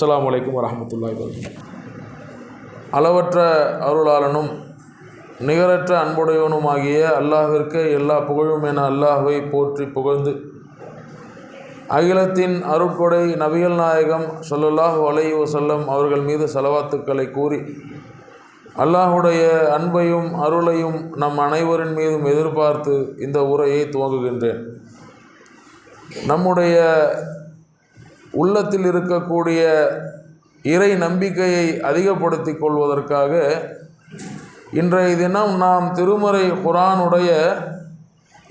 அஸ்லாம் வலைக்கம் வரஹ்மத்துல்லாஹி வபரகாத்துஹு. அளவற்ற அருளாளனும் நிகரற்ற அன்புடையவனுமாகிய அல்லாஹிற்கு எல்லா புகழும் என அல்லாஹுவை போற்றி புகழ்ந்து அகிலத்தின் அருட்கொடை நபிகள் நாயகம் ஸல்லல்லாஹு அலைஹி செல்லம் அவர்கள் மீது செலவாத்துக்களை கூறி அல்லாஹுடைய அன்பையும் அருளையும் நம் அனைவரின் மீதும் எதிர்பார்த்து இந்த உரையை துவங்குகின்றேன். நம்முடைய உள்ளத்தில் இருக்கக்கூடிய இறை நம்பிக்கையை அதிகப்படுத்திக் கொள்வதற்காக இன்றைய தினம் நாம் திருமறை குரானுடைய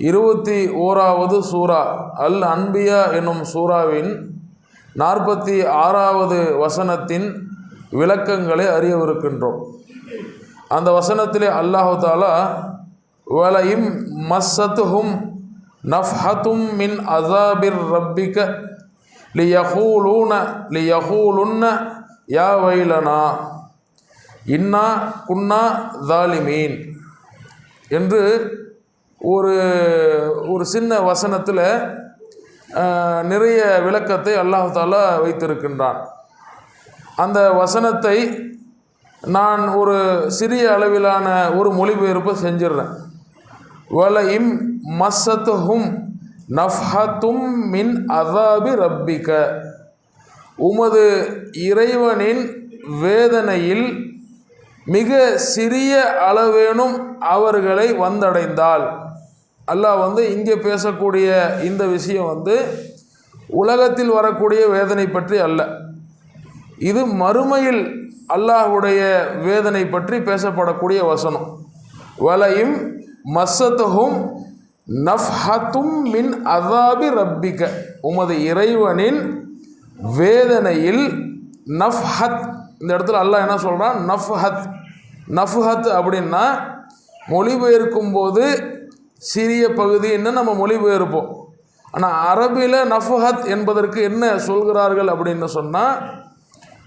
இருபத்தி ஓராவது சூரா அல் அன்பியா என்னும் சூறாவின் நாற்பத்தி ஆறாவது வசனத்தின் விளக்கங்களை அறியவிருக்கின்றோம். அந்த வசனத்திலே அல்லாஹு தாலா வலையும் மஸ்ஸத்துஹும் நஃப்ஹத்தும் மின் அசாபிர் ரப்பிக்க லியஹூலூன லியஹூலுன்ன யா வைலனா இன்னா குன்னா தாலிமீன் என்று ஒரு ஒரு சின்ன வசனத்தில் நிறைய விளக்கத்தை அல்லாஹாலா வைத்திருக்கின்றான். அந்த வசனத்தை நான் ஒரு சிறிய அளவிலான ஒரு மொழிபெயர்ப்பு செஞ்சிடுறேன் வலையும் இம் நஃப்ஹத்தும் மின் அதாபி ரப்பிக. உமது இறைவனின் வேதனையில் மிக சிறிய அளவேனும் அவர்களை வந்தடைந்தால் அல்லாஹ் வந்து இங்கே பேசக்கூடிய இந்த விஷயம் வந்து உலகத்தில் வரக்கூடிய வேதனை பற்றி அல்ல. இது மறுமையில் அல்லாஹ்வுடைய வேதனை பற்றி பேசப்படக்கூடிய வசனம். வலையும் மசத்தகும் நஃப்ஹத்தும் மின் அதாபி ரப்பிக. உமது இறைவனின் வேதனையில் நஃப்ஹத் இந்த இடத்துல அல்லாஹ் என்ன சொல்கிறான் நஃப்ஹத். நஃப்ஹத் அப்படின்னா மொழிபெயர்க்கும் போது சிறிய பகுதின்னு நம்ம மொழிபெயர்ப்போம். ஆனால் அரபியில் நஃப்ஹத் என்பதற்கு என்ன சொல்கிறார்கள் அப்படின்னு சொன்னால்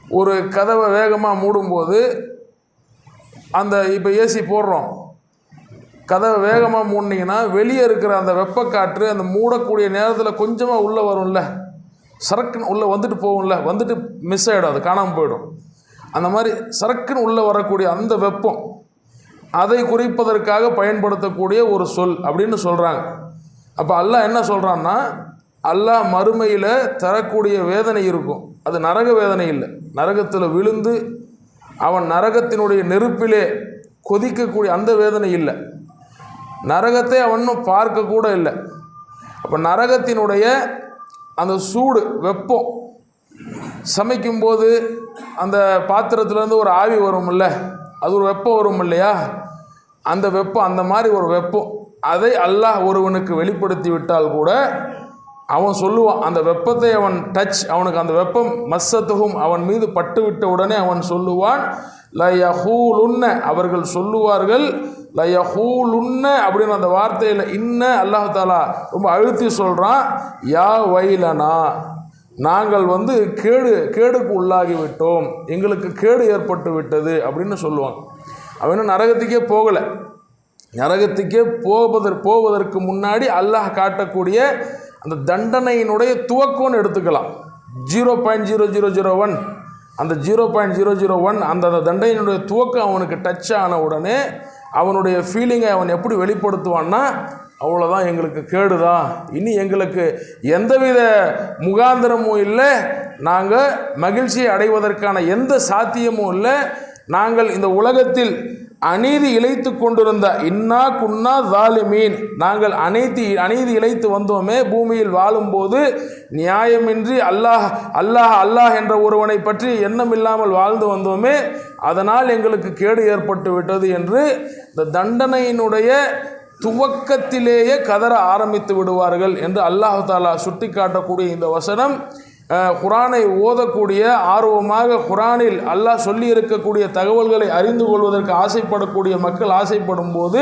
ஒரு கதவை வேகமாக மூடும்போது அந்த இப்போ ஏசி போடுறோம். கதவை வேகமாக மூடினீங்கன்னா வெளியே இருக்கிற அந்த வெப்பக்காற்று அந்த மூடக்கூடிய நேரத்தில் கொஞ்சமாக உள்ளே வரும்ல. சரக்குன்னு உள்ளே வந்துட்டு போகும்ல. வந்துட்டு மிஸ் ஆகிடும் அது காணாமல் போயிடும். அந்த மாதிரி சரக்குன்னு உள்ளே வரக்கூடிய அந்த வெப்பம் அதை குறிப்பதற்காக பயன்படுத்தக்கூடிய ஒரு சொல் அப்படின்னு சொல்கிறாங்க அப்போ அல்லாஹ் என்ன சொல்கிறான்னா அல்லாஹ் மறுமையில் தரக்கூடிய வேதனை இருக்கும். அது நரக வேதனை இல்லை. நரகத்தில் விழுந்து அவன் நரகத்தினுடைய நெருப்பிலே கொதிக்கக்கூடிய அந்த வேதனை இல்லை. நரகத்தை அவனும் பார்க்க கூட இல்லை. அப்போ நரகத்தினுடைய அந்த சூடு வெப்பம் சமைக்கும்போது அந்த பாத்திரத்துலேருந்து ஒரு ஆவி வரும்ல அது ஒரு வெப்பம் வரும் இல்லையா? அந்த வெப்பம் அந்த மாதிரி ஒரு வெப்பம் அதை அல்லாஹ் ஒருவனுக்கு வெளிப்படுத்தி விட்டால் கூட அவன் சொல்லுவான் அந்த வெப்பத்தை அவன் டச் அவனுக்கு அந்த வெப்பம் மஸ்ஸத்துகும் அவன் மீது பட்டு விட்ட உடனே அவன் சொல்லுவான் லயஹூலுன்ன அவர்கள் சொல்லுவார்கள் லயஹூலுன்ன அப்படின்னு அந்த வார்த்தையில் இன்ன அல்லாஹ் தாலா ரொம்ப அழுத்தி சொல்கிறான் யா வைலனா நாங்கள் வந்து கேடு கேடுக்கு உள்ளாகி விட்டோம் எங்களுக்கு கேடு ஏற்பட்டு விட்டது அப்படின்னு சொல்லுவாங்க. அவன் இன்னும் நரகத்துக்கே போகலை. நரகத்துக்கே போவதற்கு போவதற்கு முன்னாடி அல்லாஹ் காட்டக்கூடிய அந்த தண்டனையினுடைய துவக்கம்னு எடுத்துக்கலாம். Zero point zero zero zero one. அந்த zero point zero zero one அந்த தண்டனையினுடைய துவக்கம் அவனுக்கு டச் ஆன உடனே அவனுடைய ஃபீலிங்கை அவன் எப்படி வெளிப்படுத்துவான்னா அவ்வளோதான் எங்களுக்கு கேடுதான் இனி எங்களுக்கு எந்தவித முகாந்திரமும் இல்லை. நாங்கள் மகிழ்ச்சியை அடைவதற்கான எந்த சாத்தியமும் இல்லை. நாங்கள் இந்த உலகத்தில் அநீதி இழைத்து கொண்டிருந்த இன்னா குன்னா தாலிமீன் நாங்கள் அனைத்து அநீதி இழைத்து வந்தோமே பூமியில் வாழும்போது நியாயமின்றி அல்லாஹ் அல்லாஹ் அல்லாஹ் என்ற ஒருவனை பற்றி எண்ணம் இல்லாமல் வாழ்ந்து வந்தோமே அதனால் எங்களுக்கு கேடு ஏற்பட்டு விட்டது என்று இந்த தண்டனையினுடைய துவக்கத்திலேயே கதற ஆரம்பித்து விடுவார்கள் என்று அல்லாஹு தாலா சுட்டி காட்டக்கூடிய இந்த வசனம். குரானை ஓதக்கூடிய ஆர்வமாக குரானில் அல்லாஹ் சொல்லி இருக்கக்கூடிய தகவல்களை அறிந்து கொள்வதற்கு ஆசைப்படக்கூடிய மக்கள் ஆசைப்படும் போது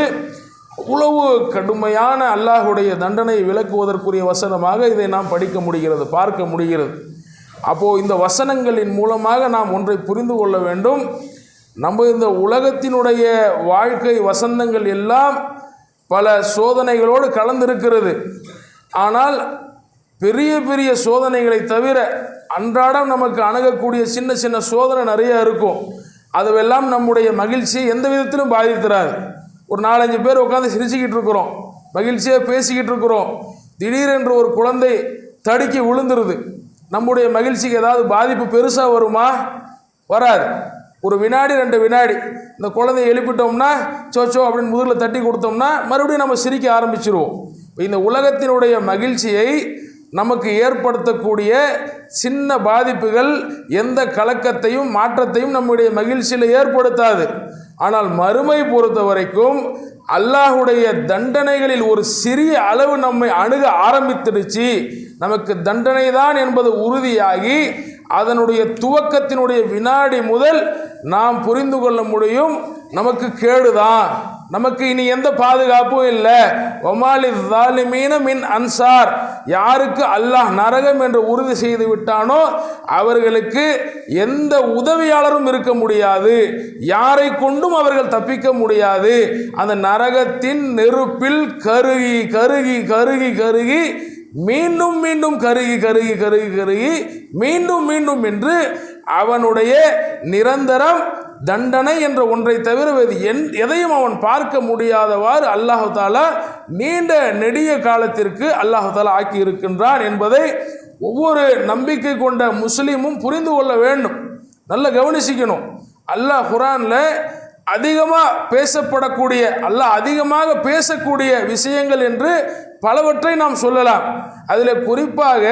அவ்வளவு கடுமையான அல்லாஹுடைய தண்டனை விளக்குவதற்குரிய வசனமாக இதை நாம் படிக்க முடிகிறது பார்க்க முடிகிறது. அப்போது இந்த வசனங்களின் மூலமாக நாம் ஒன்றை புரிந்து கொள்ள வேண்டும். நம்ம இந்த உலகத்தினுடைய வாழ்க்கை வசந்தங்கள் எல்லாம் பல சோதனைகளோடு கலந்திருக்கிறது. ஆனால் பெரிய பெரிய சோதனைகளை தவிர அன்றாடம் நமக்கு அணுகக்கூடிய சின்ன சின்ன சோதனை நிறைய இருக்கும். அதுவெல்லாம் நம்முடைய மகிழ்ச்சியை எந்த விதத்திலும் பாதித்திராது. ஒரு நாலஞ்சு பேர் உட்காந்து சிரிச்சுக்கிட்டு இருக்கிறோம். மகிழ்ச்சியாக பேசிக்கிட்டு இருக்கிறோம். திடீரென்று ஒரு குழந்தை தடுக்கி விழுந்துருது. நம்முடைய மகிழ்ச்சிக்கு ஏதாவது பாதிப்பு பெருசாக வருமா? வராது. ஒரு வினாடி ரெண்டு வினாடி. இந்த குழந்தைய எழுப்பிட்டோம்னா சோச்சோ அப்படின்னு முதலில் தட்டி கொடுத்தோம்னா மறுபடியும் நம்ம சிரிக்க ஆரம்பிச்சிருவோம். இந்த உலகத்தினுடைய மகிழ்ச்சியை நமக்கு ஏற்படுத்தக்கூடிய சின்ன பாதிப்புகள் எந்த கலக்கத்தையும் மாற்றத்தையும் நம்முடைய மகிழ்ச்சியில் ஏற்படுத்தாது. ஆனால் மறுமை பொறுத்த வரைக்கும் அல்லாஹுடைய தண்டனைகளில் ஒரு சிறிய அளவு நம்மை அணுக ஆரம்பித்துடுச்சு. நமக்கு தண்டனை தான் என்பது உறுதியாகி அதனுடைய துவக்கத்தினுடைய வினாடி முதல் நாம் புரிந்து கொள்ள முடியும் நமக்கு கேடுதான். நமக்கு இனி எந்த பாதுகாப்பும் இல்லை. ஒமாலி தாலிமீன மின் அன்சார். யாருக்கு அல்லாஹ் நரகம் என்று உறுதி செய்து விட்டானோ அவர்களுக்கு எந்த உதவியாளரும் இருக்க முடியாது. யாரை கொண்டும் அவர்கள் தப்பிக்க முடியாது. அந்த நரகத்தின் நெருப்பில் கருகி கருகி கருகி கருகி மீண்டும் மீண்டும் கருகி கருகி கருகி கருகி மீண்டும் மீண்டும் என்று அவனுடைய நிரந்தரம் தண்டனை என்ற ஒன்றை தவிர வேறு என் எதையும் அவன் பார்க்க முடியாதவாறு அல்லாஹு தாலா நீண்ட நெடிய காலத்திற்கு அல்லாஹு தாலா ஆக்கி இருக்கின்றான் என்பதை ஒவ்வொரு நம்பிக்கை கொண்ட முஸ்லீமும் புரிந்து கொள்ள வேண்டும். நல்ல கவனிச்சிக்கணும். அல்லாஹ் குரானில் அதிகமாக பேசப்படக்கூடிய அல்லாஹ் அதிகமாக பேசக்கூடிய விஷயங்கள் என்று பலவற்றை நாம் சொல்லலாம். அதில் குறிப்பாக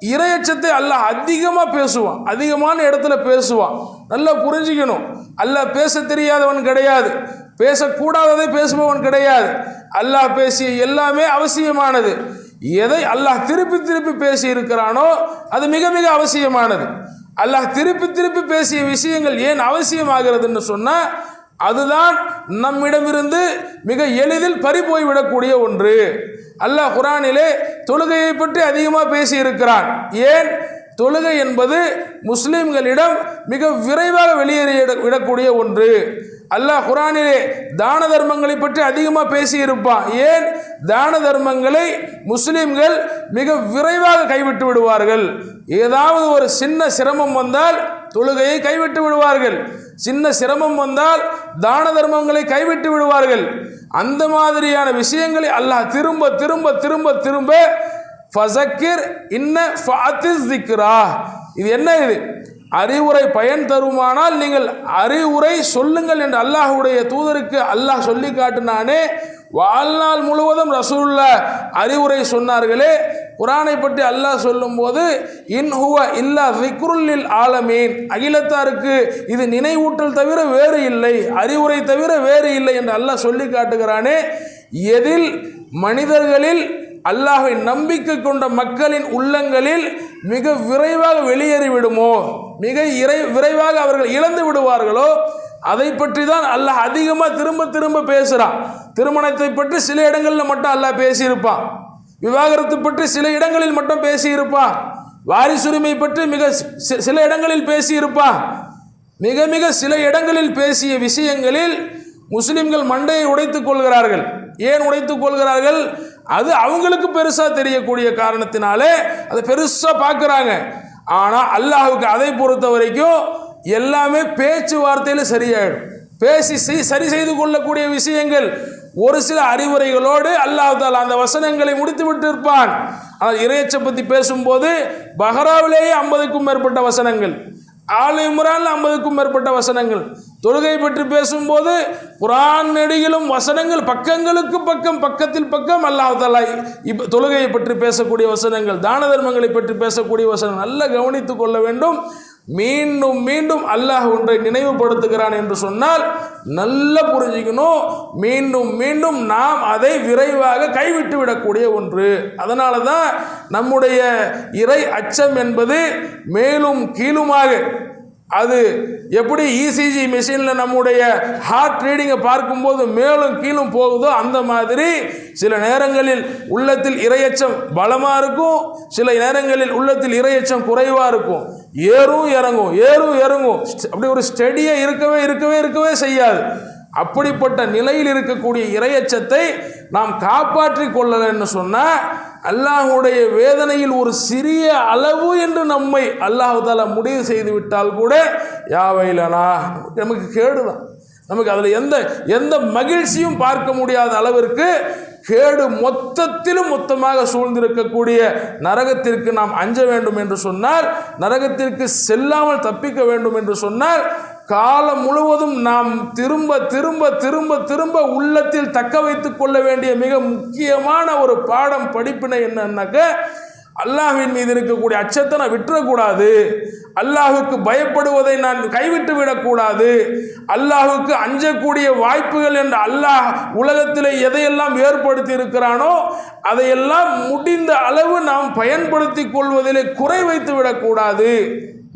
இரையச்சத்தை அல்லாஹ் அதிகமாக பேசுவான். அதிகமான இடத்துல பேசுவான். நல்லா புரிஞ்சுக்கணும். அல்லாஹ் பேச தெரியாதவன் கிடையாது. பேசக்கூடாததை பேசுபவன் கிடையாது. அல்லாஹ் பேசிய எல்லாமே அவசியமானது. எதை அல்லாஹ் திருப்பி திருப்பி பேசி இருக்கிறானோ அது மிக மிக அவசியமானது. அல்லாஹ் திருப்பி திருப்பி பேசிய விஷயங்கள் ஏன் அவசியமாகிறதுன்னு சொன்னால் அதுதான் நம்மிடமிருந்து மிக எளிதில் பறி போய்விடக்கூடிய ஒன்று. அல்லாஹ் குரானிலே தொழுகையை பற்றி அதிகமாக பேசியிருக்கிறான். ஏன்? தொழுகை என்பது முஸ்லிம்களிடம் மிக விரைவாக வெளியேறி விடக்கூடிய ஒன்று. அல்லாஹ் குரானிலே தான தர்மங்களை பற்றி அதிகமாக பேசியிருப்பான். ஏன்? தான தர்மங்களை முஸ்லிம்கள் மிக விரைவாக கைவிட்டு விடுவார்கள். ஏதாவது ஒரு சின்ன சிரமம் வந்தால் தொழுகையை கைவிட்டு விடுவார்கள். சின்ன சிரமம் வந்தால் தான தர்மங்களை கைவிட்டு விடுவார்கள். அந்த மாதிரியான விஷயங்களை அல்லாஹ் திரும்ப திரும்ப திரும்ப திரும்ப ஃபசக்கிர் இன்ன ஃபாத்திஸ் திக்ரா. இது என்ன இது? அறிவுரை பயன் தருமானால் நீங்கள் அறிவுரை சொல்லுங்கள் என்று அல்லாஹுடைய தூதருக்கு அல்லாஹ் சொல்லி காட்டினானே வாழ்நாள் முழுவதும் ரசூல்லா அறிவுரை சொன்னார்களே குரானை பற்றி அல்லாஹ் சொல்லும்போது இன் ஹுவ இல்லா விக்ருல்லில் ஆலமீன். அகிலத்தாருக்கு இது நினைவூட்டல் தவிர வேறு இல்லை அறிவுரை தவிர வேறு இல்லை என்று அல்லாஹ் சொல்லி காட்டுகிறானே எதில் மனிதர்களில் அல்லாஹை நம்பிக்கை கொண்ட மக்களின் உள்ளங்களில் மிக விரைவாக வெளியேறிவிடுமோ மிக இறை விரைவாக அவர்கள் இழந்து விடுவார்களோ? அதை பற்றி தான் அல்லாஹ் அதிகமாக திரும்ப திரும்ப பேசுகிறான் திருமணத்தை பற்றி சில இடங்களில் மட்டும் அல்லாஹ் பேசியிருப்பான். விவாகரத்து பற்றி சில இடங்களில் மட்டும் பேசியிருப்பான். வாரிசுரிமை பற்றி மிக சில இடங்களில் பேசியிருப்பான். மிக மிக சில இடங்களில் பேசிய விஷயங்களில் முஸ்லிம்கள் மண்டையை உடைத்துக் கொள்கிறார்கள். ஏன் உடைத்துக் கொள்கிறார்கள்? அது அவங்களுக்கு பெருசாக தெரியக்கூடிய காரணத்தினாலே அதை பெருசாக பார்க்குறாங்க. ஆனால் அல்லாஹுக்கு அதை பொறுத்த வரைக்கும் எல்லாமே பேச்சுவார்த்தையில் சரியாயிடும். பேசி சரி செய்து கொள்ளக்கூடிய விஷயங்கள் ஒரு சில அறிவுரைகளோடு அல்லாஹால அந்த வசனங்களை முடித்து விட்டு இருப்பான் ஆனால் இறையச்சை பற்றி பேசும்போது பஹ்ராவிலேயே ஐம்பதுக்கும் மேற்பட்ட வசனங்கள். ஆள் இம்ரான் ஐம்பதுக்கும் மேற்பட்ட வசனங்கள். தொழுகை பற்றி பேசும்போது குரான் நெடியிலும் வசனங்கள் பக்கங்களுக்கு பக்கம் பக்கத்தில் பக்கம் அல்லாஹாலா இப்போ தொழுகையை பற்றி பேசக்கூடிய வசனங்கள் தான தர்மங்களை பற்றி பேசக்கூடிய வசனம் நல்லா கவனித்து கொள்ள வேண்டும். மீண்டும் மீண்டும் அல்லாஹ் ஒன்றை நினைவுபடுத்துகிறான் என்று சொன்னால் நல்ல புரிஞ்சுக்கணும். மீண்டும் மீண்டும் நாம் அதை விரைவாக கைவிட்டு விடக்கூடிய ஒன்று. அதனால தான் நம்முடைய இறை அச்சம் என்பது மேலும் கீழுமாக அது எப்படி இசிஜி மிஷினில் நம்முடைய ஹார்ட் ரீடிங்கை பார்க்கும்போது மேலும் கீழும் போகுதோ அந்த மாதிரி சில நேரங்களில் உள்ளத்தில் இரையச்சம் பலமாக இருக்கும். சில நேரங்களில் உள்ளத்தில் இரையச்சம் குறைவாக இருக்கும். ஏறும் இறங்கும் ஏறும் இறங்கும். அப்படி ஒரு ஸ்டெடியாக இருக்கவே இருக்கவே இருக்கவே செய்யாது. அப்படிப்பட்ட நிலையில் இருக்கக்கூடிய இரையச்சத்தை நாம் காப்பாற்றி கொள்ளலைன்னு சொன்னால் அல்லாஹுடைய வேதனையில் ஒரு சிறிய அளவு என்று நம்மை அல்லாஹால முடிவு செய்து விட்டால் கூட யாவையிலனா நமக்கு கேடுதான் நமக்கு அதில் எந்த எந்த மகிழ்ச்சியும் பார்க்க முடியாத அளவிற்கு கேடு மொத்தத்திலும் மொத்தமாக சூழ்ந்திருக்கக்கூடிய நரகத்திற்கு நாம் அஞ்ச வேண்டும் என்று சொன்னால் நரகத்திற்கு செல்லாமல் தப்பிக்க வேண்டும் என்று சொன்னால் காலம் முழுவதும் நாம் திரும்ப திரும்ப திரும்ப திரும்ப உள்ளத்தில் தக்க வைத்துக் கொள்ள வேண்டிய மிக முக்கியமான ஒரு பாடம் படிப்பினை என்னன்னாக்க அல்லாஹ்வின் மீது இருக்கக்கூடிய அச்சத்தை நான் விட்டுறக்கூடாது. அல்லாஹுக்கு பயப்படுவதை நான் கைவிட்டு விடக்கூடாது. அல்லாஹுக்கு அஞ்சக்கூடிய வாய்ப்புகள் என்ற அல்லாஹ் உலகத்தில் எதையெல்லாம் ஏற்படுத்தி இருக்கிறானோ அதையெல்லாம் முடிந்த அளவு நாம் பயன்படுத்தி கொள்வதிலே குறை வைத்து விடக்கூடாது.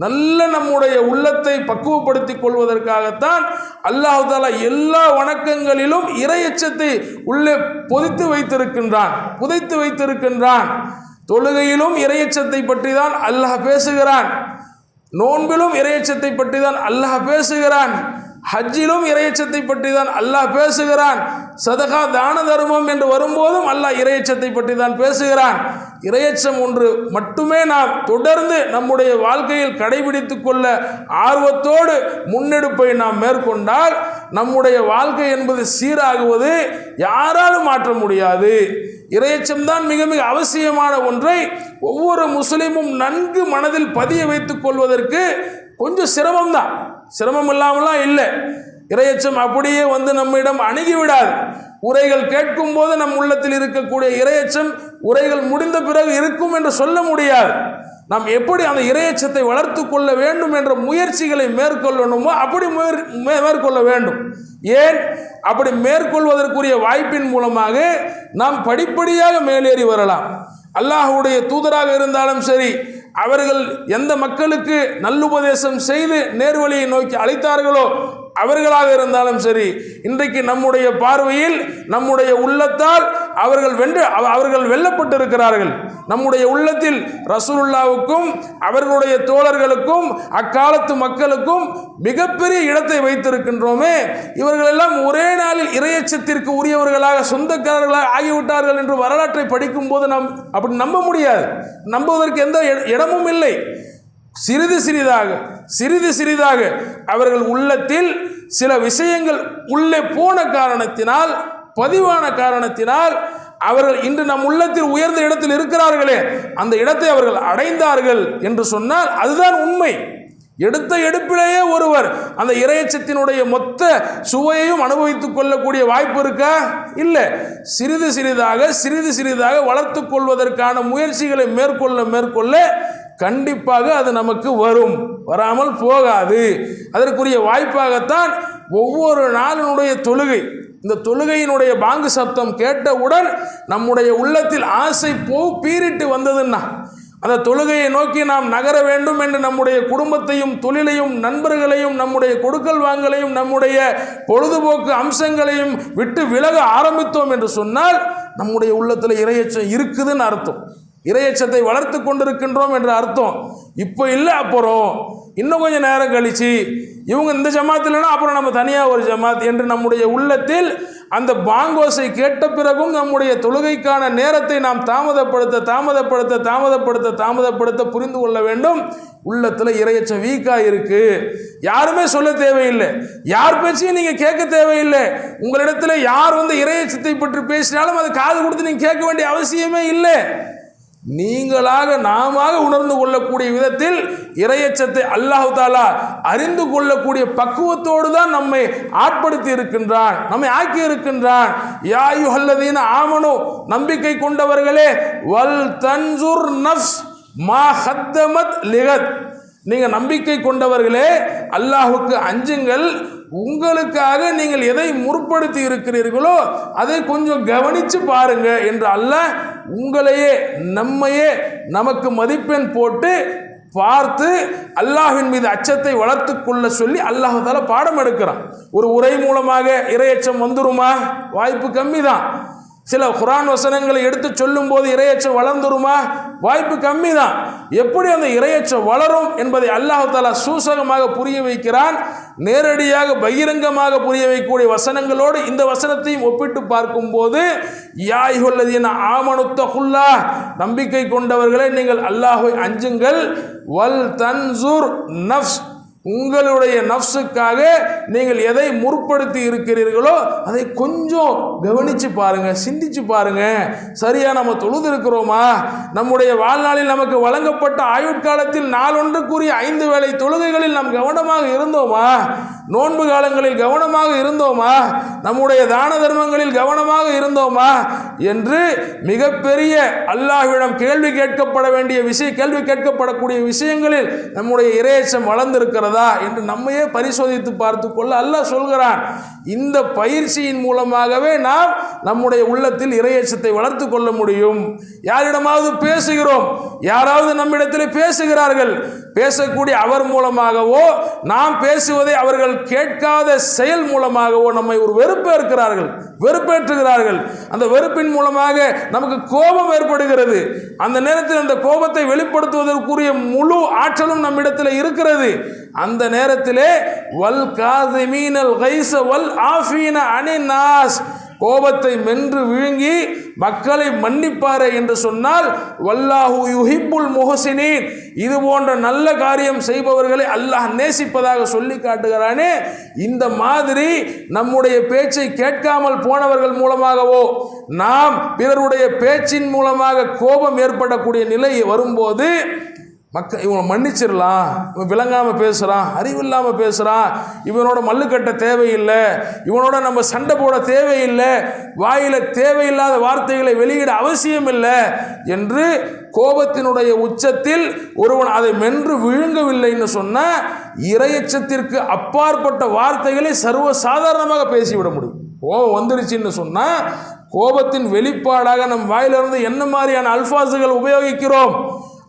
நல்ல நம்முடைய உள்ளத்தை பக்குவப்படுத்தி கொள்வதற்காகத்தான் அல்லாஹாலா எல்லா வணக்கங்களிலும் இரையச்சத்தை உள்ளே பொதித்து வைத்திருக்கின்றான் புதைத்து வைத்திருக்கின்றான். தொழுகையிலும் இரையச்சத்தை பற்றி தான் அல்லாஹ் பேசுகிறான். நோன்பிலும் இரையச்சத்தை பற்றி தான் அல்லாஹ் பேசுகிறான். ஹஜ்ஜிலும் இறையச்சத்தை பற்றி தான் அல்லாஹ் பேசுகிறான். சதகா தான தர்மம் என்று வரும்போதும் அல்லாஹ் இறையச்சத்தை பற்றி தான் பேசுகிறான். இறையச்சம் ஒன்று மட்டுமே நாம் தொடர்ந்து நம்முடைய வாழ்க்கையில் கடைபிடித்து கொள்ள ஆர்வத்தோடு முன்னெடுப்பை நாம் மேற்கொண்டால் நம்முடைய வாழ்க்கை என்பது சீராகுவது யாராலும் மாற்ற முடியாது. இறையச்சம்தான் மிக மிக அவசியமான ஒன்றை ஒவ்வொரு முஸ்லீமும் நன்கு மனதில் பதிய வைத்துக் கொள்வதற்கு கொஞ்சம் சிரமம்தான். சிரமம் இல்லாமலாம் இல்லை. இரையச்சம் அப்படியே வந்து நம்மிடம் அணுகிவிடாது. உரைகள் கேட்கும் போது நம் உள்ளத்தில் இருக்கக்கூடிய இரையச்சம் உரைகள் முடிந்த பிறகு இருக்கும் என்று சொல்ல முடியாது. நாம் எப்படி அந்த இரையச்சத்தை வளர்த்து கொள்ள வேண்டும் என்ற முயற்சிகளை மேற்கொள்ளணுமோ அப்படி மே- மேற்கொள்ள வேண்டும். ஏன்? அப்படி மேற்கொள்வதற்குரிய வாய்ப்பின் மூலமாக நாம் படிப்படியாக மேலேறி வரலாம். அல்லாஹுடைய தூதராக இருந்தாலும் சரி அவர்கள் எந்த மக்களுக்கு நல்லுபதேசம் செய்து நேர்வழியை நோக்கி அழைத்தார்களோ அவர்களாக இருந்தாலும் சரி இன்றைக்கு நம்முடைய பார்வையில் நம்முடைய உள்ளத்தால் அவர்கள் வென்று அவர்கள் வெல்லப்பட்டிருக்கிறார்கள். நம்முடைய உள்ளத்தில் ரசூலுல்லாவுக்கும் அவர்களுடைய தோழர்களுக்கும் அக்காலத்து மக்களுக்கும் மிகப்பெரிய இடத்தை வைத்திருக்கின்றோமே. இவர்களெல்லாம் ஒரே நாளில் இரையச்சத்திற்கு உரியவர்களாக சொந்தக்காரர்களாக ஆகிவிட்டார்கள் என்று வரலாற்றை படிக்கும் போது நாம் அப்படி நம்ப முடியாது. நம்புவதற்கு எந்த இடமும் இல்லை. சிறிது சிறிதாக சிறிது சிறிதாக அவர்கள் உள்ளத்தில் சில விஷயங்கள் உள்ளே போன காரணத்தினால் பதிவான காரணத்தினால் அவர்கள் இன்று நம் உள்ளத்தில் உயர்ந்த இடத்தில் இருக்கிறார்களே அந்த இடத்தை அவர்கள் அடைந்தார்கள் என்று சொன்னால் அதுதான் உண்மை. எடுத்த எடுப்பிலேயே ஒருவர் அந்த இறையச்சத்தினுடைய மொத்த சுவையையும் அனுபவித்துக் கொள்ளக்கூடிய வாய்ப்பு இருக்கா? இல்லை. சிறிது சிறிதாக சிறிது சிறிதாக வளர்த்து கொள்வதற்கான முயற்சிகளை மேற்கொள்ள மேற்கொள்ள கண்டிப்பாக அது நமக்கு வரும். வராமல் போகாது. அதற்குரிய வாய்ப்பாகத்தான் ஒவ்வொரு நாளினுடைய தொழுகை. இந்த தொழுகையினுடைய பாங்கு சப்தம் கேட்டவுடன் நம்முடைய உள்ளத்தில் ஆசை போ பீறிட்டு வந்ததுன்னா அந்த தொழுகையை நோக்கி நாம் நகர வேண்டும் என்று நம்முடைய குடும்பத்தையும் தொழிலையும் நண்பர்களையும் நம்முடைய கொடுக்கல் வாங்கலையும் நம்முடைய பொழுதுபோக்கு அம்சங்களையும் விட்டு விலக ஆரம்பித்தோம் என்று சொன்னால் நம்முடைய உள்ளத்தில் இரையச்சம் இருக்குதுன்னு அர்த்தம். இரையச்சத்தை வளர்த்து கொண்டிருக்கின்றோம் என்ற அர்த்தம் இப்போ இல்லை அப்புறம். இன்னும் கொஞ்சம் நேரம் கழிச்சு இவங்க இந்த ஜமாத் இல்லைன்னா அப்புறம் நம்ம தனியாக ஒரு ஜமாத் என்று நம்முடைய உள்ளத்தில் அந்த பாங்கோசை கேட்ட பிறகும் நம்முடைய தொழுகைக்கான நேரத்தை நாம் தாமதப்படுத்த தாமதப்படுத்த தாமதப்படுத்த தாமதப்படுத்த புரிந்து கொள்ள வேண்டும். உள்ளத்தில் இரையச்சம் வீக்காக இருக்கு. யாருமே சொல்ல தேவையில்லை. யார் பேச்சையும் நீங்கள் கேட்க தேவையில்லை. உங்களிடத்தில் யார் வந்து இரையச்சத்தை பற்றி பேசினாலும் அதை காது கொடுத்து நீங்கள் கேட்க வேண்டிய அவசியமே இல்லை. நீங்களாக நாம உணர்ந்து கொள்ளக்கூடிய விதத்தில் இறையச்சத்தை அல்லாஹு தாலா அறிந்து கொள்ளக்கூடிய பக்குவத்தோடு தான் நம்மை ஆட்படுத்தி இருக்கின்றான் நம்மை ஆக்கி இருக்கின்றான். யாயுஹல்லதீன ஆமனு நம்பிக்கை கொண்டவர்களே வல் தன்சுர் நஃப்ஸ் மா ஹத்தமத் லிகத். நீங்கள் நம்பிக்கை கொண்டவர்களே அல்லாஹுக்கு அஞ்சுங்கள் உங்களுக்காக நீங்கள் எதை முற்படுத்தி இருக்கிறீர்களோ அதை கொஞ்சம் கவனித்து பாருங்க என்று அல்லாஹ் உங்களையே நம்மையே நமக்கு மதிப்பெண் போட்டு பார்த்து அல்லாஹின் மீது அச்சத்தை வளர்த்து கொள்ள சொல்லி அல்லாஹால பாடம் எடுக்கிறான். ஒரு உரை மூலமாக இரையச்சம் வந்துருமா? வாய்ப்பு கம்மி தான் சில குரான் வசனங்களை எடுத்து சொல்லும்போது இரையச்சம் வளர்ந்துருமா? வாய்ப்பு கம்மி தான் எப்படி அந்த இரையச்சம் வளரும் என்பதை அல்லாஹ் தாலா சூசகமாக புரிய வைக்கிறான். நேரடியாக பகிரங்கமாக புரிய வைக்கக்கூடிய வசனங்களோடு இந்த வசனத்தையும் ஒப்பிட்டு பார்க்கும்போது ஆமனுத்த ஹுல்லா நம்பிக்கை கொண்டவர்களை நீங்கள் அல்லாஹை அஞ்சுங்கள். வல் தன்சூர் நஃப்ஸ். உங்களுடைய நஃப்ஸுக்காக நீங்கள் எதை முற்படுத்தி இருக்கிறீர்களோ அதை கொஞ்சம் கவனித்து பாருங்கள் சிந்திச்சு பாருங்கள் சரியாக நம்ம தொழுது இருக்கிறோமா நம்முடைய வாழ்நாளில் நமக்கு வழங்கப்பட்ட ஆயுட்காலத்தில் நாளொன்றுக்குரிய ஐந்து வேளை தொழுகைகளில் நாம் கவனமாக இருந்தோமா? நோன்பு காலங்களில் கவனமாக இருந்தோமா? நம்முடைய தான தர்மங்களில் கவனமாக இருந்தோமா? என்று மிகப்பெரிய அல்லாஹ்விடம் கேள்வி கேட்கப்பட வேண்டிய விஷயம் கேள்வி கேட்கப்படக்கூடிய விஷயங்களில் நம்முடைய இரையச்சம் வளர்ந்திருக்கிறதா என்று நம்மையே பரிசோதித்து பார்த்து கொள்ள அல்லாஹ் சொல்கிறான். இந்த பயிற்சியின் மூலமாகவே நாம் நம்முடைய உள்ளத்தில் இரையச்சத்தை வளர்த்து கொள்ள முடியும். யாரிடமாவது பேசுகிறோம் யாராவது நம்மிடத்தில் பேசுகிறார்கள் பேசக்கூடிய அவர் மூலமாகவோ நாம் பேசுவதை அவர்கள் கேட்காத செயல் மூலமாகவோ நம்மை ஒரு வெறுப்பேற்கிறார்கள் வெறுப்பேற்றுகிறார்கள். அந்த வெறுப்பின் மூலமாக நமக்கு கோபம் ஏற்படுகிறது. அந்த நேரத்தில் அந்த கோபத்தை வெளிப்படுத்துவதற்குரிய முழு ஆற்றலும் நம்மிடத்தில் இருக்கிறது. அந்த நேரத்திலே வல் காதிமீனல் கைச வல் ஆஃபீன அனி நாஸ். கோபத்தை மென்று விழுங்கி மக்களை மன்னிப்பாரே என்று சொன்னால் வல்லாஹு யுஹிப்புல் முஹசினின். இது போன்ற நல்ல காரியம் செய்பவர்களை அல்லாஹ் நேசிப்பதாக சொல்லி காட்டுகிறானே. இந்த மாதிரி நம்முடைய பேச்சை கேட்காமல் போனவர்கள் மூலமாகவோ நாம் பிறருடைய பேச்சின் மூலமாக கோபம் ஏற்படக்கூடிய நிலை வரும்போது மக்கள் இவனை மன்னிச்சிடலாம். இவன் விளங்காமல் பேசுகிறான் அறிவில்லாமல் பேசுகிறான் இவனோட மல்லுக்கட்ட தேவையில்லை. இவனோட நம்ம சண்டை போட தேவையில்லை. வாயில் தேவையில்லாத வார்த்தைகளை வெளியிட அவசியம் இல்லை என்று கோபத்தினுடைய உச்சத்தில் ஒருவன் அதை மென்று விழுங்கவில்லைன்னு சொன்னால் இரையச்சத்திற்கு அப்பாற்பட்ட வார்த்தைகளை சர்வ சாதாரணமாக பேசிவிட முடியும். கோபம் வந்துருச்சுன்னு சொன்னால் கோபத்தின் வெளிப்பாடாக நம் வாயிலிருந்து என்ன மாதிரியான அல்பாசுகள் உபயோகிக்கிறோம்?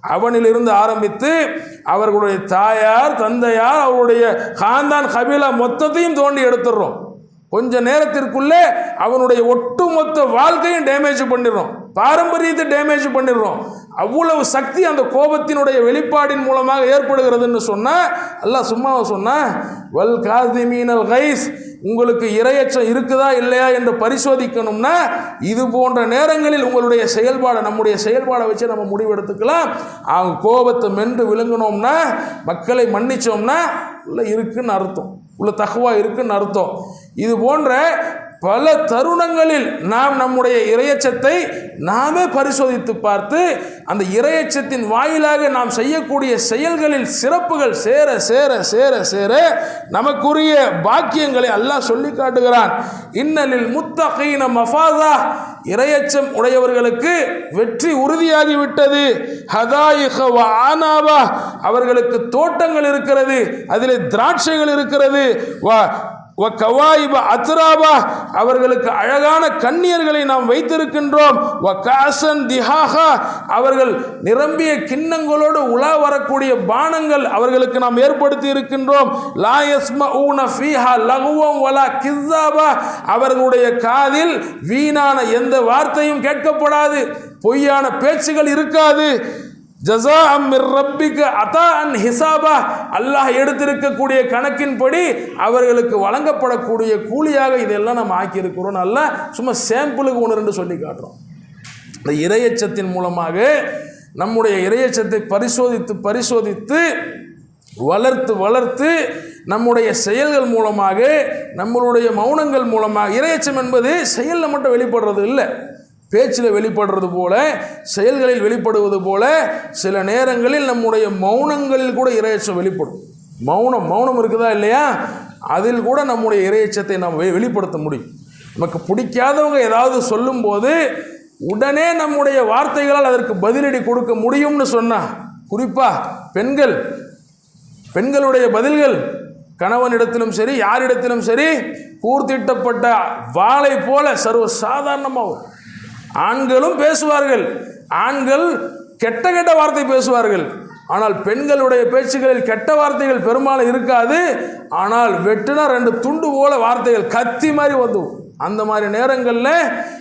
அவனிலிருந்து ஆரம்பித்து அவர்களுடைய தாயார் தந்தையார் அவருடைய காந்தான் கபிலா மொத்தத்தையும் தோண்டி எடுத்துடுறோம். கொஞ்ச நேரத்திற்குள்ளே அவனுடைய ஒட்டுமொத்த வாழ்க்கையும் டேமேஜ் பண்ணிடுறோம். பாரம்பரியத்தை டேமேஜ் பண்ணிடுறோம். அவ்வளவு சக்தி அந்த கோபத்தினுடைய வெளிப்பாடின் மூலமாக ஏற்படுகிறதுன்னு சொன்னால் அல்லாஹ் சும்மாவை சொன்னால் வல் காதிமீனல் கைஸ் உங்களுக்கு இரையச்சம் இருக்குதா இல்லையா என்று பரிசோதிக்கணும்னா இது போன்ற நேரங்களில் உங்களுடைய செயல்பாடை நம்முடைய செயல்பாடை வச்சு நம்ம முடிவெடுத்துக்கலாம். அவங்க கோபத்தை மென்று விழுங்கினோம்னா மக்களை மன்னிச்சோம்னா உள்ள இருக்குன்னு அர்த்தம். உள்ள தகவா இருக்குன்னு அர்த்தம். இது போன்ற பல தருணங்களில் நாம் நம்முடைய இரையச்சத்தை நாமே பரிசோதித்து பார்த்து அந்த இரையச்சத்தின் வாயிலாக நாம் செய்யக்கூடிய செயல்களில் சிறப்புகள் சேர சேர சேர சேர நமக்குரிய பாக்கியங்களை அல்லாஹ் சொல்லி காட்டுகிறான். இன்னலில் முத்தகீன மஃபாதா இரையச்சம் உடையவர்களுக்கு வெற்றி உறுதியாகிவிட்டது. ஹதாயிஹ ஆனாவா அவர்களுக்கு தோட்டங்கள் இருக்கிறது அதிலே திராட்சைகள் இருக்கிறது. வா கவாயிப அத்ராபா அவர்களுக்கு அழகான கண்ணியர்களை நாம் வைத்திருக்கின்றோம். வ காசன் திஹாஹா அவர்கள் நிரம்பிய கிண்ணங்களோடு உலா வரக்கூடிய பானங்கள் அவர்களுக்கு நாம் ஏற்படுத்தி இருக்கின்றோம். லா யஸ்மஊன ஃபீஹா லகுவம் வலா கிஸ்ஸாபா அவர்களுடைய காதில் வீணான எந்த வார்த்தையும் கேட்கப்படாது. பொய்யான பேச்சுகள் இருக்காது. ஜசா அம்மிர் ரப்பிக்கு அதா அன் ஹிசாபா. அல்லாஹ் எடுத்திருக்கக்கூடிய கணக்கின்படி அவர்களுக்கு வழங்கப்படக்கூடிய கூலியாக இதெல்லாம் நம்ம ஆக்கியிருக்கிறோம். நல்லா சும்மா சாம்பிளுக்கு ஒன்று ரெண்டு சொல்லி காட்டுறோம். இந்த இரையச்சத்தின் மூலமாக நம்முடைய இரையச்சத்தை பரிசோதித்து பரிசோதித்து வளர்த்து வளர்த்து நம்முடைய செயல்கள் மூலமாக நம்மளுடைய மௌனங்கள் மூலமாக இரையச்சம் என்பது செயலில் மட்டும் வெளிப்படுறது இல்லை. பேச்சில் வெளிப்படுறது போல செயல்களில் வெளிப்படுவது போல சில நேரங்களில் நம்முடைய மௌனங்களில் கூட இறையச்சம் வெளிப்படும். மௌனம் மௌனம் இருக்குதா இல்லையா? அதில் கூட நம்முடைய இறையச்சத்தை நாம் வெளிப்படுத்த முடியும். நமக்கு பிடிக்காதவங்க ஏதாவது சொல்லும்போது உடனே நம்முடைய வார்த்தைகளால் அதற்கு பதிலடி கொடுக்க முடியும்னு சொன்னால் குறிப்பாக பெண்கள் பெண்களுடைய பதில்கள் கணவனிடத்திலும் சரி யாரிடத்திலும் சரி கூர்த்திட்டப்பட்ட வாளை போல சர்வ சாதாரணமாக வரும். ஆண்களும் பேசுவார்கள். ஆண்கள் கெட்ட கெட்ட வார்த்தை பேசுவார்கள். ஆனால் பெண்களுடைய பேச்சுகளில் கெட்ட வார்த்தைகள் பெரும்பாலும் இருக்காது. ஆனால் வெட்டுனா ரெண்டு துண்டு போல வார்த்தைகள் கத்தி மாதிரி வந்து. அந்த மாதிரி நேரங்களில்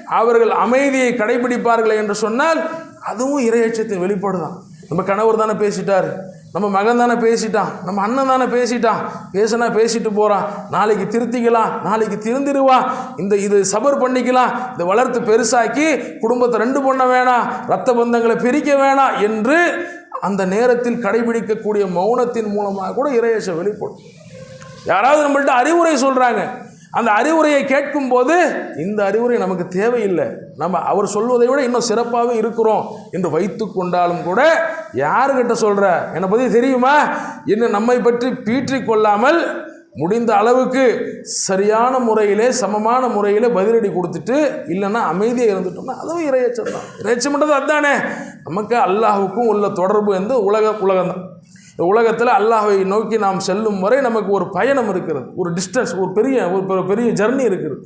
அவர்கள் அமைதியை கடைபிடிப்பார்கள் என்று சொன்னால் அதுவும் இரையச்சத்தின் வெளிப்பாடு தான் நம்ம கணவர் தானே பேசிட்டார். நம்ம மகன் தானே பேசிட்டான். நம்ம அண்ணன் தானே பேசிட்டான். பேசினா பேசிட்டு போகிறான் நாளைக்கு திருத்திக்கலாம். நாளைக்கு திருந்திருவா இந்த இது சபர் பண்ணிக்கலாம். இதை வளர்த்து பெருசாக்கி குடும்பத்தை ரெண்டு பண்ண வேணாம். ரத்த பந்தங்களை பிரிக்க வேணாம் என்று அந்த நேரத்தில் கடைபிடிக்கக்கூடிய மௌனத்தின் மூலமாக கூட இறையேச வெளிப்படும் யாராவது நம்மள்ட்ட அறிவுரை சொல்கிறாங்க அந்த அறிவுரையை கேட்கும்போது இந்த அறிவுரை நமக்கு தேவையில்லை. நம்ம அவர் சொல்வதை விட இன்னும் சிறப்பாகவே இருக்கிறோம் என்று வைத்து கொண்டாலும் கூட யாருக்கிட்ட சொல்கிற என்னை பற்றி தெரியுமா? என்ன நம்மை பற்றி பீற்றி கொள்ளாமல் முடிந்த அளவுக்கு சரியான முறையிலே சமமான முறையில் பதிலடி கொடுத்துட்டு இல்லைன்னா அமைதியாக இருந்துட்டோம்னா அதுவும் இறையச்சம் தான். இறையச்சம்ன்றது அதுதானே நமக்கு அல்லாஹுக்கும் உள்ள தொடர்பு வந்து உலக உலகம்தான் இந்த உலகத்தில் அல்லாஹை நோக்கி நாம் செல்லும் வரை நமக்கு ஒரு பயணம் இருக்கிறது. ஒரு டிஸ்டன்ஸ் ஒரு பெரிய ஒரு பெ- பெரிய ஜர்னி இருக்குது.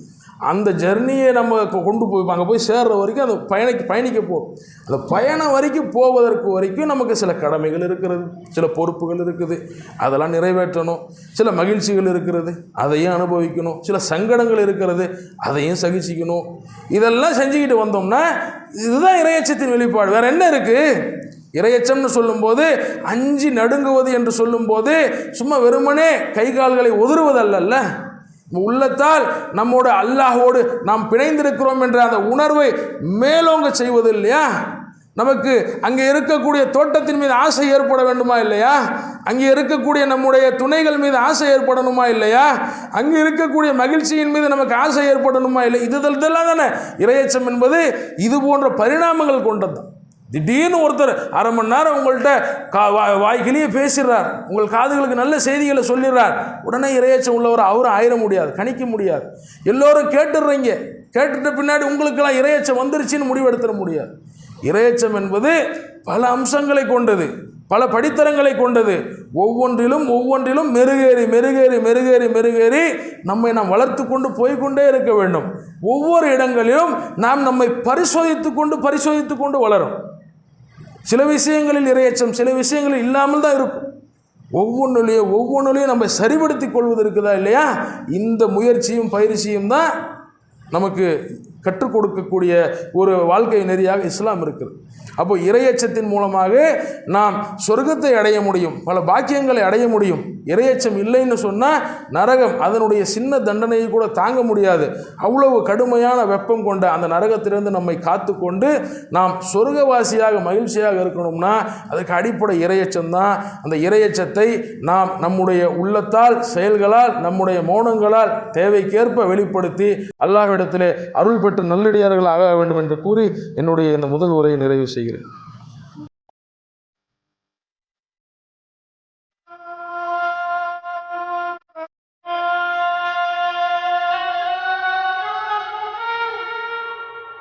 அந்த ஜெர்னியை நம்ம இப்போ கொண்டு போய் அங்கே போய் சேர்ற வரைக்கும் அந்த பயணிக்க பயணிக்க போகும். அந்த பயணம் வரைக்கும் போவதற்கு வரைக்கும் நமக்கு சில கடமைகள் இருக்கிறது சில பொறுப்புகள் இருக்குது. அதெல்லாம் நிறைவேற்றணும். சில மகிழ்ச்சிகள் இருக்கிறது அதையும் அனுபவிக்கணும். சில சங்கடங்கள் இருக்கிறது அதையும் சகிச்சிக்கணும். இதெல்லாம் செஞ்சுக்கிட்டு வந்தோம்னா இதுதான் இறையச்சத்தின் வெளிப்பாடு. வேறு என்ன இருக்குது இரையச்சம்னு சொல்லும்போது அஞ்சு நடுங்குவது என்று சொல்லும்போது சும்மா வெறுமனே கை கால்களை உதறுவதல்லல்ல உள்ளத்தால் நம்மோட அல்லாஹோடு நாம் பிணைந்திருக்கிறோம் என்ற அந்த உணர்வை மேலோங்க செய்வது இல்லையா? நமக்கு அங்கே இருக்கக்கூடிய தோட்டத்தின் மீது ஆசை ஏற்பட வேண்டுமா இல்லையா? அங்கே இருக்கக்கூடிய நம்முடைய துணைகள் மீது ஆசை ஏற்படணுமா இல்லையா? அங்கே இருக்கக்கூடிய மகிழ்ச்சியின் மீது நமக்கு ஆசை ஏற்படணுமா இல்லை இது இதெல்லாம் தானே இரையச்சம் என்பது இது போன்ற பரிணாமங்கள் கொண்டது தான் திடீர்னு ஒருத்தர் அரை மணி நேரம் உங்கள்கிட்ட கா வா- வாய்க்கிலேயே பேசிடுறார். உங்கள் காதுகளுக்கு நல்ல செய்திகளை சொல்லிடுறார். உடனே இரையச்சம் உள்ளவர் அவரும் ஆயிட முடியாது கணிக்க முடியாது. எல்லோரும் கேட்டுடுறீங்க. கேட்டுட்ட பின்னாடி உங்களுக்கெல்லாம் இரையச்சம் வந்துருச்சுன்னு முடிவெடுத்துட முடியாது. இரையச்சம் என்பது பல அம்சங்களை கொண்டது பல படித்தரங்களை கொண்டது. ஒவ்வொன்றிலும் ஒவ்வொன்றிலும் மெருகேறி மெருகேறி மெருகேறி மெருகேறி நம்மை நாம் வளர்த்து கொண்டு போய்க்கொண்டே இருக்க வேண்டும். ஒவ்வொரு இடங்களிலும் நாம் நம்மை பரிசோதித்து கொண்டு பரிசோதித்து கொண்டு வளரும். சில விஷயங்களில் இரையச்சம் சில விஷயங்களில் இல்லாமல் தான் இருக்கும். ஒவ்வொன்றுலையும் ஒவ்வொன்றுலையும் நம்ம சரிபடுத்தி கொள்வது இருக்குதா இல்லையா? இந்த முயற்சியும் பயிற்சியும் தான் நமக்கு கற்றுக் கொடுக்கக்கூடிய ஒரு வாழ்க்கை நெறியாக இஸ்லாம் இருக்குது அப்போ இரையச்சத்தின் மூலமாக நாம் சொர்க்கத்தை அடைய முடியும் பல பாக்கியங்களை அடைய முடியும். இரையச்சம் இல்லைன்னு சொன்னால் நரகம் அதனுடைய சின்ன தண்டனையை கூட தாங்க முடியாது. அவ்வளவு கடுமையான வெப்பம் கொண்ட அந்த நரகத்திலிருந்து நம்மை காத்து கொண்டு நாம் சொர்க்கவாசியாக மகிழ்ச்சியாக இருக்கணும்னா அதுக்கு அடிப்படை இரையச்சம் தான். அந்த இரையச்சத்தை நாம் நம்முடைய உள்ளத்தால் செயல்களால் நம்முடைய மௌனங்களால் தேவைக்கேற்ப வெளிப்படுத்தி அல்லாஹ்விடத்திலே அருள் பெற்று நல்லடியார்கள் ஆக வேண்டும் என்று கூறி என்னுடைய இந்த முதல் உரையை நிறைவு செய்கிறேன்.